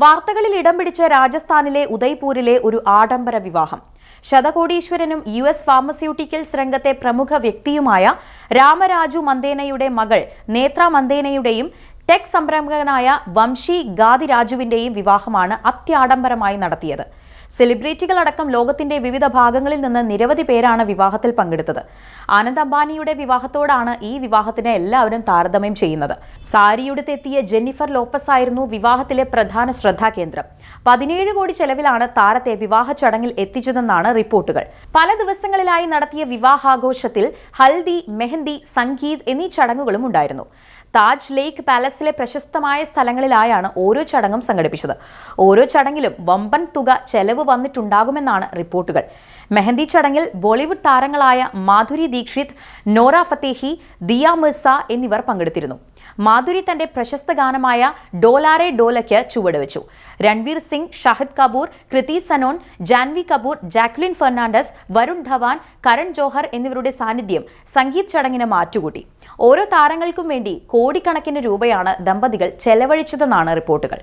വാർത്തകളിൽ ഇടം പിടിച്ച രാജസ്ഥാനിലെ ഉദയ്പൂരിലെ ഒരു ആഡംബര വിവാഹം. ശതകോടീശ്വരനും യു എസ് ഫാർമസ്യൂട്ടിക്കൽസ് രംഗത്തെ പ്രമുഖ വ്യക്തിയുമായ രാമരാജു മന്ദേനയുടെ മകൾ നേത്ര മന്ദേനയുടെയും ടെക് സംരംഭകനായ വംശി ഗാദിരാജുവിന്റെയും വിവാഹമാണ് അത്യാഡംബരമായി നടത്തിയത്. സെലിബ്രിറ്റികളടക്കം ലോകത്തിന്റെ വിവിധ ഭാഗങ്ങളിൽ നിന്ന് നിരവധി പേരാണ് വിവാഹത്തിൽ പങ്കെടുത്തത്. ആനന്ദ് അംബാനിയുടെ വിവാഹത്തോടാണ് ഈ വിവാഹത്തിന് എല്ലാവരും താരതമ്യം ചെയ്യുന്നത്. സാരിയുടുത്തെത്തിയ ജെന്നിഫർ ലോപ്പസ് ആയിരുന്നു വിവാഹത്തിലെ പ്രധാന ശ്രദ്ധാകേന്ദ്രം പതിനേഴ് കോടി ചെലവിലാണ് താരത്തെ വിവാഹ ചടങ്ങിൽ എത്തിച്ചതെന്നാണ് റിപ്പോർട്ടുകൾ. പല ദിവസങ്ങളിലായി നടത്തിയ വിവാഹാഘോഷത്തിൽ ഹൽദി മെഹന്തി സംഗീത് എന്നീ ചടങ്ങുകളും ഉണ്ടായിരുന്നു. താജ് ലേക്ക് പാലസിലെ പ്രശസ്തമായ സ്ഥലങ്ങളിലായാണ് ഓരോ ചടങ്ങും സംഘടിപ്പിച്ചത്. ഓരോ ചടങ്ങിലും വമ്പൻ തുക ചെലവ് വന്നിട്ടുണ്ടാകുമെന്നാണ് റിപ്പോർട്ടുകൾ. മെഹന്തി ചടങ്ങിൽ ബോളിവുഡ് താരങ്ങളായ മാധുരി ദീക്ഷിത് നോറ ഫത്തേഹി ദിയ മിർസ എന്നിവർ പങ്കെടുത്തിരുന്നു. മാധുരി തന്റെ പ്രശസ്ത ഗാനമായ ഡോലാറെ ഡോലയ്ക്ക് ചുവടുവെച്ചു. രൺവീർ സിംഗ് ഷാഹിദ് കപൂർ കൃതി സനോൻ ജാൻവി കപൂർ ജാക്ലിൻ ഫെർണാണ്ടസ് വരുൺ ധവാൻ കരൺ ജോഹർ എന്നിവരുടെ സാന്നിധ്യം സംഗീത് ചടങ്ങിന് മാറ്റുകൂട്ടി. ഓരോ താരങ്ങൾക്കും വേണ്ടി കോടിക്കണക്കിന് രൂപയാണ് ദമ്പതികൾ ചെലവഴിച്ചതെന്നാണ് റിപ്പോർട്ടുകൾ.